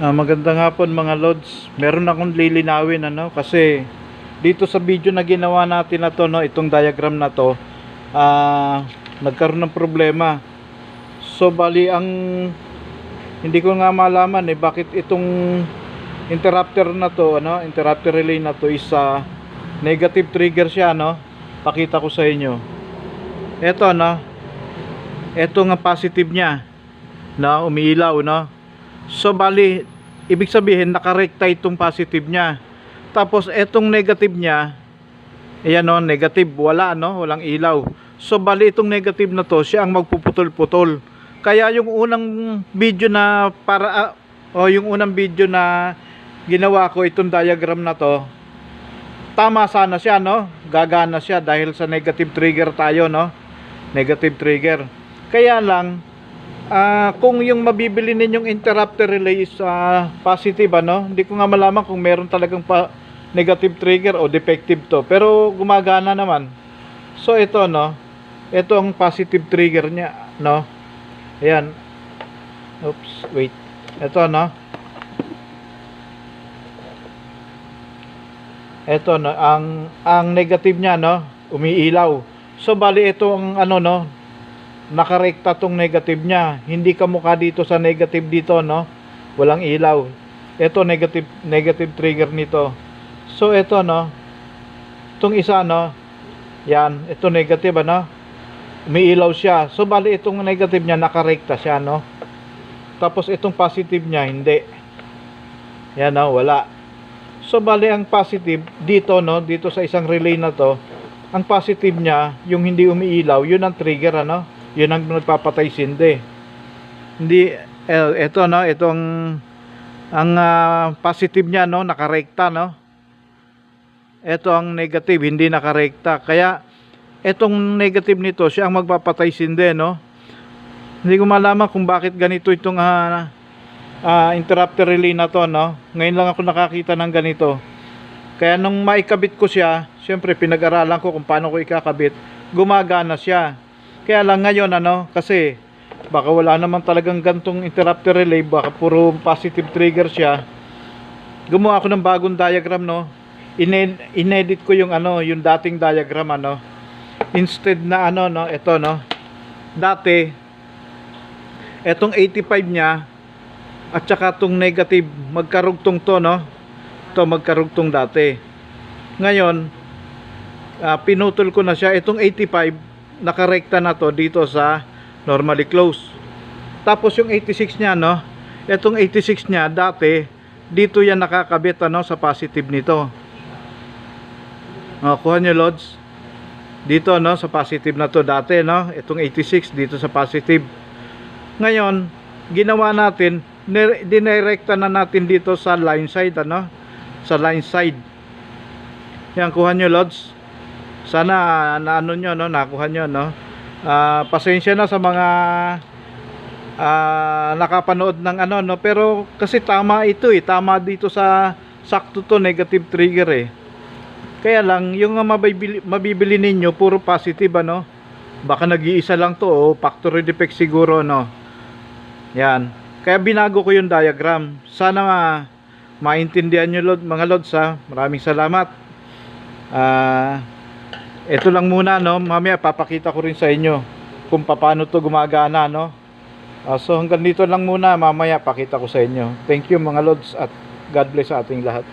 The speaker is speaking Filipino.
Ah, magandang hapon mga lods. Meron akong lilinawin ano kasi dito sa video na ginawa natin na to no, itong diagram na to, ah nagkaroon ng problema. So bali ang hindi ko nga malaman eh bakit itong interrupter na to ano, interrupter relay na to is ah, negative trigger siya no. Pakita ko sa inyo. Ito no. Ito nga positive niya na umiilaw no. So bali, ibig sabihin nakarekta itong positive niya. Tapos etong negative niya, ayan no, negative, wala no, walang ilaw. So bali itong negative na to, siya ang magpuputol-putol. Kaya yung unang video na para ah, o yung unang video na ginawa ko itong diagram na to, tama sana siya no, gagana siya dahil sa negative trigger tayo no. Negative trigger. Kaya lang Ah, kung yung mabibili ninyong interrupter relay is ah, positive ano, hindi ko nga malaman kung meron talagang pa negative trigger o defective to. Pero gumagana naman. So ito no, ito ang positive trigger niya, no. Ayan. Oops, wait. Ito no. Ito no, ang ang negative niya no, umiilaw. So bali ito ang ano no, nakarekta tong negative niya. Hindi kamukha dito sa negative dito, no? Walang ilaw. Ito negative negative trigger nito. So ito no. Itong isa no. Yan, ito negative ano. Umiilaw siya. So bali itong negative niya nakarekta siya, no? Tapos itong positive niya hindi. Yan no, wala. So bali ang positive dito no, dito sa isang relay na to, ang positive niya, yung hindi umiilaw, yun ang trigger ano yun ang nagpapatay sindi hindi. Eh, ito no itong ang ah, positive niya no nakarekta no. Ito ang negative hindi nakarekta. Kaya itong negative nito siya ang magpapatay sindi no. Hindi ko malaman kung bakit ganito itong ah, ah, interrupter relay na to no. Ngayon lang ako nakakita ng ganito. Kaya nung maikabit ko siya syempre pinag-aralan ko kung paano ko ikakabit gumagana siya kaya lang ngayon ano, kasi baka wala naman talagang gantong interrupter relay, baka puro positive trigger siya. Gumawa ako ng bagong diagram no. Ine- inedit ko yung ano, yung dating diagram ano. Instead na ano no, ito no. Dati etong 85 niya at saka tong negative magkarugtong to no. To magkarugtong dati. Ngayon, ah, pinutol ko na siya itong 85 nakarekta na to dito sa normally close. Tapos yung 86 niya no, itong 86 niya dati dito yan nakakabit ano sa positive nito. O, kuha nyo lods. Dito no sa positive na to dati no, itong 86 dito sa positive. Ngayon, ginawa natin nire- dinirekta na natin dito sa line side ano, sa line side. Yan kuha nyo lods sana na ano nyo no nakuha nyo no. Ah, pasensya na sa mga ah, nakapanood ng ano no. Pero kasi tama ito eh. Tama dito sa sakto to negative trigger eh. Kaya lang yung mabibili, mabibili ninyo puro positive ano. Baka nag-iisa lang to o factory defect siguro no. Yan. Kaya binago ko yung diagram. Sana ma maintindihan nyo Lord, mga lods ha. Maraming salamat. Ah ito lang muna no, mamaya papakita ko rin sa inyo kung paano to gumagana no. Ah, so hanggang dito lang muna, mamaya pakita ko sa inyo. Thank you mga lods at God bless sa ating lahat.